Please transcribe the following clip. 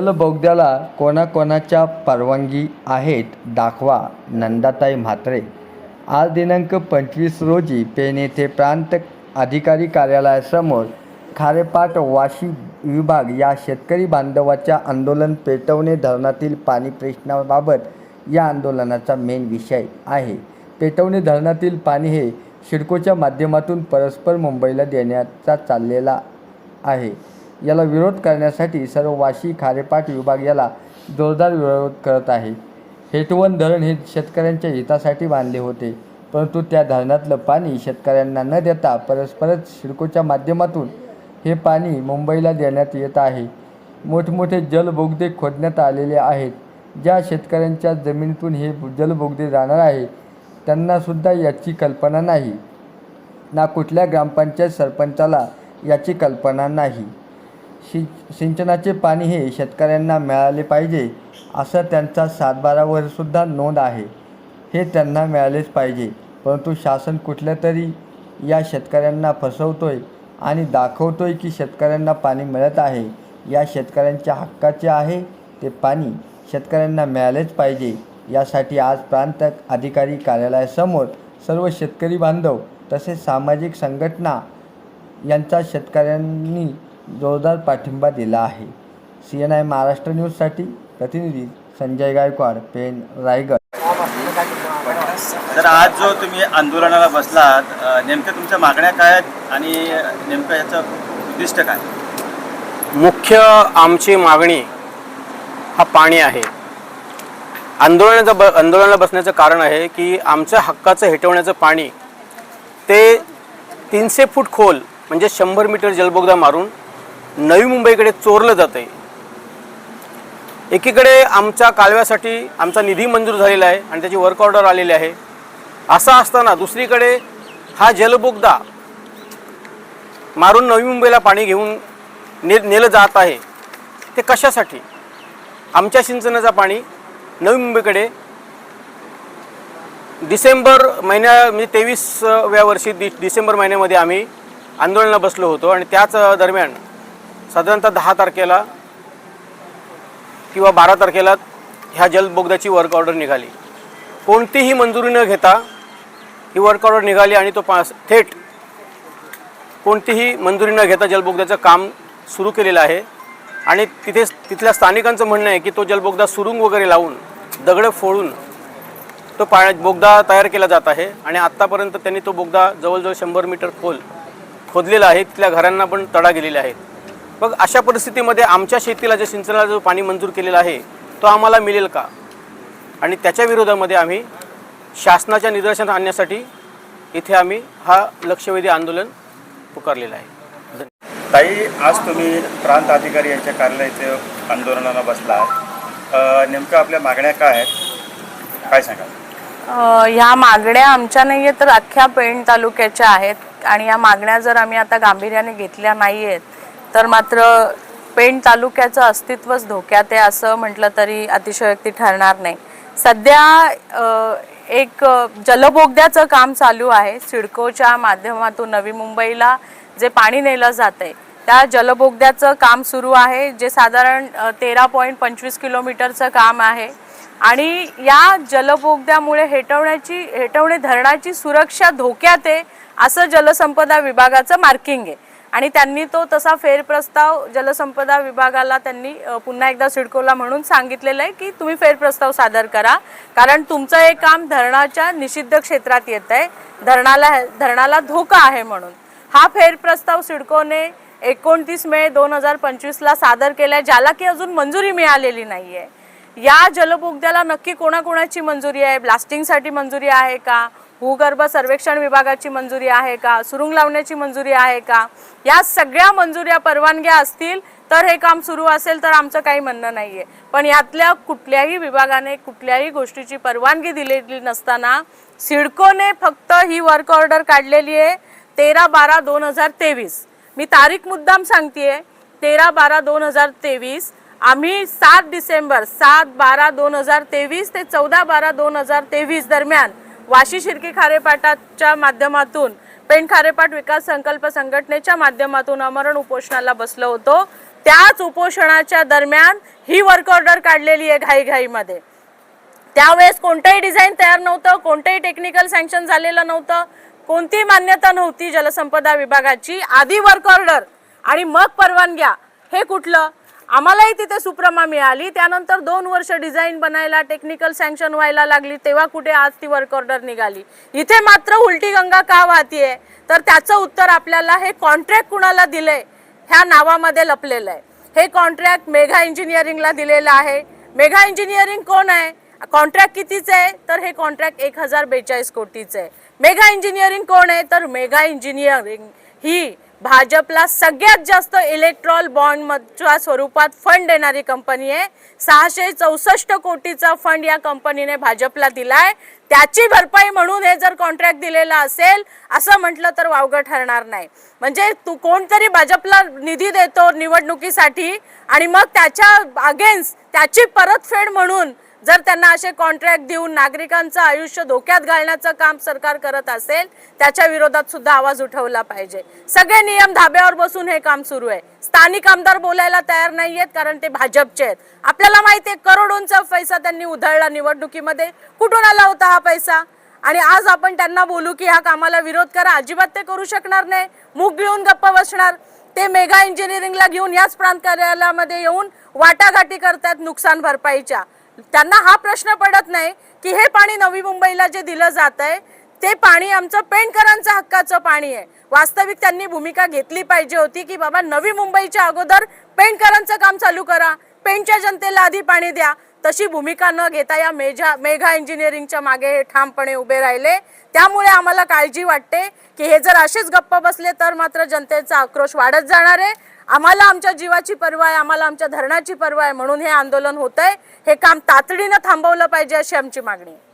जलबोगद्याला कोणाकोणाच्या परवानगी आहेत दाखवा नंदाताई म्हात्रे. आज दिनांक पंचवीस रोजी पेन येथे प्रांत अधिकारी कार्यालयासमोर खारेपाट वाशी विभाग या शेतकरी बांधवाच्या आंदोलन पेटवणे धरणातील पाणी प्रश्नाबाबत या आंदोलनाचा मेन विषय आहे. पेटवणे धरणातील पाणी हे सिडकोच्या माध्यमातून परस्पर मुंबईला देण्याचा चाललेला आहे. याला विरोध करण्यासाठी सर्व वाशी खारेपाट विभाग याला जोरदार विरोध करत आहे. हेटवन धरण हे शेतकऱ्यांच्या हितासाठी बांधले होते परंतु त्या धरणातलं पाणी शेतकऱ्यांना न देता परस्परच सिडकोच्या माध्यमातून हे पाणी मुंबईला देण्यात येत आहे. मोठमोठे जलबोगदे खोदण्यात आलेले आहेत. ज्या शेतकऱ्यांच्या जमिनीतून हे जलबोगदे जाणार आहे त्यांनासुद्धा याची कल्पना नाही. ना कुठल्या ग्रामपंचायत सरपंचाला याची कल्पना नाही. शि सिंचनाचे पाणी हे शेतकऱ्यांना मिळाले पाहिजे असं त्यांचा सातबारावर सुद्धा नोंद आहे. हे त्यांना मिळालेच पाहिजे. परंतु शासन कुठल्या तरी या शेतकऱ्यांना फसवतोय आणि दाखवतोय की शेतकऱ्यांना पाणी मिळत आहे या शेतकऱ्यांच्या हक्काचे आहे ते पाणी शेतकऱ्यांना मिळालेच पाहिजे. यासाठी आज प्रांत अधिकारी कार्यालयासमोर सर्व शेतकरी बांधव तसेच सामाजिक संघटना यांचा शेतकऱ्यांनी जोरदार पाठिंबा दिला आहे. सी एन आय महाराष्ट्र न्यूजसाठी प्रतिनिधी संजय गायकवाड पेन रायगड. तर आज जो तुम्ही आंदोलनाला बसलात नेमक्या तुमच्या मागण्या काय आहेत आणि नेमकं याचं उद्दिष्ट काय मुख्य आमची मागणी हा पाणी आहे. आंदोलनाचं ब आंदोलनाला बसण्याचं कारण आहे की आमच्या हक्काचं हेटवण्याचं पाणी ते तीनशे फूट खोल म्हणजे शंभर मीटर जलबोगदा मारून नवी मुंबईकडे चोरलं जातं आहे एकीकडे आमच्या कालव्यासाठी आमचा निधी मंजूर झालेला आहे आणि त्याची वर्क ऑर्डर आलेली आहे. असं असताना दुसरीकडे हा जलबोगदा मारून नवी मुंबईला पाणी घेऊन ने नेलं जात आहे. ते कशासाठी? आमच्या सिंचनाचं पाणी नवी मुंबईकडे डिसेंबर महिन्या म्हणजे तेवीसव्या वर्षी डि डिसेंबर महिन्यामध्ये आम्ही आंदोलनाला बसलो होतो आणि त्याच दरम्यान साधारणतः दहा तारखेला किंवा बारा तारखेला ह्या जलबोगद्याची वर्क ऑर्डर निघाली. कोणतीही मंजुरी न घेता ही वर्क ऑर्डर निघाली आणि तो पा थेट कोणतीही मंजुरी न घेता जलबोगद्याचं काम सुरू केलेलं आहे. आणि तिथे तिथल्या स्थानिकांचं म्हणणं आहे की तो जलबोगदा सुरुंग वगैरे लावून दगडं फोडून तो पाण्या बोगदा तयार केला जात आहे. आणि आत्तापर्यंत त्यांनी तो बोगदा जवळजवळ शंभर मीटर खोल खोदलेला आहे. तिथल्या घरांना पण तडा गेलेले आहेत मग अशा परिस्थितीमध्ये आमच्या शेतीला जे सिंचनाला जो पाणी मंजूर केलेला आहे तो आम्हाला मिळेल का? आणि त्याच्या विरोधामध्ये आम्ही शासनाच्या निदर्शनात आणण्यासाठी इथे आम्ही हा लक्षवेधी आंदोलन पुकारलेलं आहे. ताई आज तुम्ही प्रांत अधिकारी यांच्या कार्यालयाचे आंदोलनाला बसला अ, नेमकं आपल्या मागण्या काय आहेत? काय सांगाल? अ, ह्या मागण्या आमच्या नाही आहेत तर अख्ख्या पेण तालुक्याच्या आहेत. आणि या मागण्या जर आम्ही आता गांभीर्याने घेतल्या नाही आहेत तर मात्र पेण तालुक्याचं अस्तित्वच धोक्यात आहे असं म्हटलं तरी अतिशयोक्ती ठरणार नाही. सध्या एक जलबोगद्याचं काम चालू आहे. सिडकोच्या माध्यमातून नवी मुंबईला जे पाणी नेलं जात आहे त्या जलबोगद्याचं काम सुरू आहे जे साधारण तेरा पॉईंट पंचवीस किलोमीटरचं काम आहे. आणि या जलबोगद्यामुळे हेटवण्याची हेटवणे धरणाची सुरक्षा धोक्यात आहे असं जलसंपदा विभागाचं मार्किंग आहे. आणि त्यांनी तो तसा फेरप्रस्ताव जलसंपदा विभागाला त्यांनी पुन्हा एकदा सिडकोला म्हणून सांगितलेलं आहे की तुम्ही फेरप्रस्ताव सादर करा. कारण तुमचं हे काम धरणाच्या निषिद्ध क्षेत्रात येत आहे. धरणाला धरणाला धोका आहे म्हणून. हा फेरप्रस्ताव सिडकोने एकोणतीस मे दोन हजार पंचवीसला सादर केलाय ज्याला की अजून मंजुरी मिळालेली नाही आहे या जलबोगद्याला नक्की कोणाकोणाची मंजुरी आहे? ब्लास्टिंगसाठी मंजुरी आहे का? भूगर्भ सर्वेक्षण विभागाची मंजुरी आहे का? सुरुंग लावण्याची मंजुरी आहे का? या सगळ्या मंजुऱ्या परवानग्या असतील तर हे काम सुरू असेल तर आमचं काही म्हणणं नाही आहे पण यातल्या कुठल्याही विभागाने कुठल्याही गोष्टीची परवानगी दिलेली नसताना सिडकोने फक्त ही वर्क ऑर्डर काढलेली आहे तेरा बारा दोन हजार तेवीस. मी तारीख मुद्दाम सांगतेय तेरा बारा दोन हजार तेवीस. आम्ही सात डिसेंबर सात बारा दोन हजार तेवीस ते चौदा बारा दोन हजार तेवीस दरम्यान वाशी शिर्की खारेपाटाच्या माध्यमातून पेण खारेपाट विकास संकल्प संघटनेच्या माध्यमातून अमरण उपोषणाला बसलो होतो. त्याच उपोषणाच्या दरम्यान ही वर्क ऑर्डर काढलेली आहे घाईघाईमध्ये. त्यावेळेस कोणतंही डिझाईन तयार नव्हतं कोणतंही टेक्निकल सँक्शन झालेलं नव्हतं कोणतीही मान्यता नव्हती जलसंपदा विभागाची. आधी वर्क ऑर्डर आणि मग परवानग्या हे कुठलं? आम्हालाही तिथे सुप्रमा मिळाली. त्यानंतर दोन वर्ष डिझाईन बनायला टेक्निकल सँक्शन व्हायला लागली. तेव्हा कुठे आज ती वर्क ऑर्डर निघाली. इथे मात्र उलटी गंगा का वाहतीये? तर त्याचं उत्तर आपल्याला हे कॉन्ट्रॅक्ट कुणाला दिलंय? ह्या नावामध्ये लपलेलं आहे. हे कॉन्ट्रॅक्ट मेघा इंजिनिअरिंगला दिलेलं आहे. मेघा इंजिनिअरिंग कोण आहे? कॉन्ट्रॅक्ट कितीचं आहे? तर हे कॉन्ट्रॅक्ट एक हजार बेचाळीस कोटीचं आहे. मेघा इंजिनिअरिंग कोण आहे? तर मेघा इंजिनिअरिंग ही भाजपला सगळ्यात जास्त इलेक्ट्रॉल बॉन्डच्या स्वरूपात फंड देणारी कंपनी आहे. सहाशे चौसष्ट कोटीचा फंड या कंपनीने भाजपला दिलाय. त्याची भरपाई म्हणून हे जर कॉन्ट्रॅक्ट दिलेला असेल असं म्हटलं तर वावगं ठरणार नाही. म्हणजे तू कोणतरी भाजपला निधी देतो निवडणुकीसाठी आणि मग त्याच्या अगेन्स्ट त्याची परतफेड म्हणून जर त्यांना असे कॉन्ट्रॅक्ट देऊन नागरिकांचं आयुष्य धोक्यात घालण्याचं काम सरकार करत असेल त्याच्या विरोधात सुद्धा आवाज उठवला पाहिजे. सगळे नियम धाब्यावर बसून हे काम सुरू आहे. स्थानिक आमदार बोलायला तयार नाही आहेत कारण ते भाजपचे आहेत. आपल्याला माहिती आहे करोडोंचा पैसा त्यांनी उधळला निवडणुकीमध्ये. कुठून आला होता हा पैसा? आणि आज आपण त्यांना बोलू की ह्या कामाला विरोध करा. अजिबात ते करू शकणार नाही. मूग घेऊन गप्प बसणार. ते मेगा इंजिनिअरिंगला घेऊन याच प्रांत कार्यालयामध्ये येऊन वाटाघाटी करतात नुकसान भरपाईच्या. त्यांना हा प्रश्न पडत नाही की हे पाणी नवी मुंबईला जे दिलं जात आहे ते पाणी आमचं पेंटकरांचं हक्काचं पाणी आहे. वास्तविक त्यांनी भूमिका घेतली पाहिजे होती की बाबा नवी मुंबईच्या अगोदर पेंटकरांचं काम चालू करा पेंटच्या जनतेला आधी पाणी द्या तशी भूमिका न घेता या मेझा मेघा इंजिनिअरिंगच्या मागे हे ठामपणे उभे राहिले. त्यामुळे आम्हाला काळजी वाटते की हे जर असेच गप्प बसले तर मात्र जनतेचा आक्रोश वाढत जाणार आहे. आम्हाला आमच्या जीवाची पर्वा आहे आम्हाला आमच्या धरणाची पर्वा आहे म्हणून हे आंदोलन होत आहे हे काम तातडीनं थांबवलं पाहिजे अशी आमची मागणी आहे.